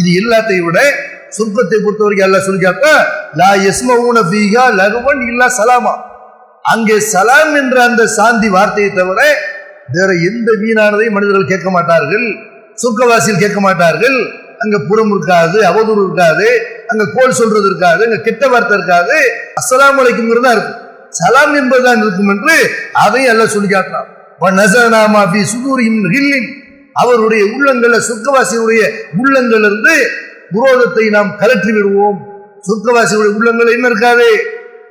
இது எல்லாத்தையும் விட சொர்க்கத்தை பொறுத்தவரைக்கும் எல்லாம் சொல்லி லா யஸ்மவுன பீகா லகுவன் இல்லா சலாமா. அங்கே சலாம் என்ற அந்த சாந்தி வார்த்தையை தவிர வேற எந்த வீணானதையும் மனிதர்கள் கேட்க மாட்டார்கள் சொர்க்கவாசியில் கேட்க மாட்டார்கள். அங்க புறம் இருக்காது அவதூறு இருக்காது அங்க கோல் சொல்றது இருக்காது அங்க கெட்ட வார்த்தை இருக்காது. அஸ்லாம் அலைக்கும் தான் இருக்கும். சலாம் என்பதுதான் இருக்கும் என்று அதையும் எல்லாம் சொல்லி காட்டலாம் நசனாமா பி சுதூரின் ஹில்லின். அவருடைய உள்ளங்கள்ல சொர்க்கவாசியுடைய உள்ளங்கள் இருந்து புரோதத்தை நாம் கலற்றி விடுவோம் சொர்க்கவாசியுடைய உள்ளங்கள் என்ன இருக்காது?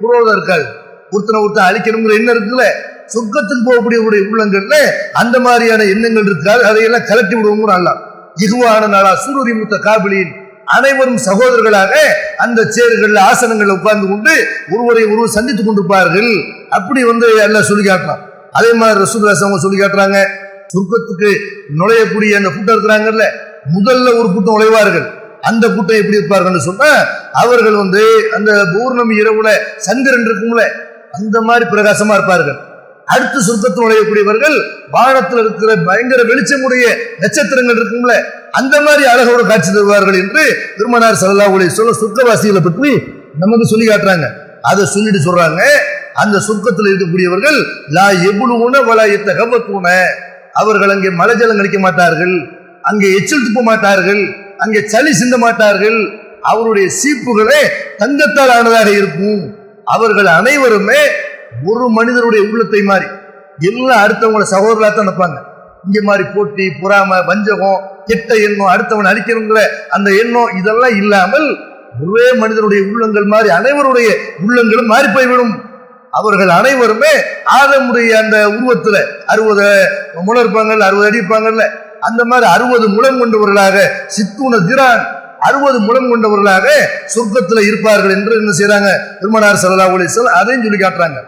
புரோதம் இருக்காது. ஒருத்தனை ஒருத்தன் அழிக்கணுங்கிற எண்ணம் இருக்குல்ல? சொர்க்கத்துக்கு போகக்கூடிய உடைய உள்ளங்கள்ல அந்த மாதிரியான எண்ணங்கள் இருக்காது. அதையெல்லாம் கலட்டி விடுவோம் அல்ல இகுவான நாளா சூரிய முத்த காபிலின் அனைவரும் சகோதரர்களாக அந்த சேர்கள்ல ஆசனங்கள்ல உட்கார்ந்து கொண்டு ஒருவரை ஒருவர் சந்தித்துக் கொண்டிருப்பார்கள். அப்படி வந்து எல்லாம் சொல்லி காட்டலாம் அதே மாதிரி ரசூல் அவங்க சொல்லி காட்டுறாங்க. சொர்க்கத்துக்கு நுழையக்கூடிய அந்த கூட்டம் இருக்கிறாங்கல்ல முதல்ல ஒரு கூட்டம் நுழைவார்கள். அந்த கூட்டம் எப்படி இருப்பார்கள் சொன்னா அவர்கள் வந்து அந்த பௌர்ணமி இரவுல சந்திரன் இருக்கும்ல அந்த மாதிரி பிரகாசமா இருப்பார்கள். அடுத்து சொர்க்கத்தில் நுழையக்கூடியவர்கள் வானத்தில் இருக்கிற பயங்கர வெளிச்சமுடைய நட்சத்திரங்கள் இருக்கும்ல அந்த மாதிரி அழகோட காட்சி தருவார்கள் என்று திருமணார் சல்லா உடைய சொல்ல சொர்க்கவாசிகளை பற்றி நமக்கு சொல்லி காட்டுறாங்க. அதை சொல்லிட்டு சொல்றாங்க. அந்த சொர்க்கத்தில் இருக்கக்கூடியவர்கள் லா எவ்வளவு உணவலா எத்த கவத்துன அவர்கள் அங்கே மலை ஜலம் கழிக்க மாட்டார்கள் அங்கே எச்சில் துப்ப மாட்டார்கள் அங்கே சளி சிந்த மாட்டார்கள். அவருடைய சீப்புகளே தங்கத்தால் ஆனதாக இருக்கும். அவர்கள் அனைவருமே ஒரு மனிதனுடைய உள்ளத்தை மாறி எல்லாம் அடுத்தவங்கள சகோதரா தான் நினைப்பாங்க. இங்க மாதிரி போட்டி பொறாம வஞ்சகம் கெட்ட எண்ணம் அடுத்தவன் அடிக்கணுங்கிற அந்த எண்ணம் இதெல்லாம் இல்லாமல் ஒரே மனிதனுடைய உள்ளங்கள் மாதிரி அனைவருடைய உள்ளங்களும் மாறி போய்விடும். அவர்கள் அனைவருமே ஆதமுடைய அந்த உருவத்துல அறுபது முளை இருப்பாங்கல்ல அறுபது அடி இருப்பாங்கல்ல அந்த மாதிரி அறுபது முளம் கொண்டவர்களாக சித்துன திரான் அறுபது முளம் கொண்டவர்களாக சொர்க்கத்துல இருப்பார்கள் என்று என்ன செய்யறாங்க பெருமனார் சல்லா அலிஸ்வல் அதையும் சொல்லி காட்டுறாங்க.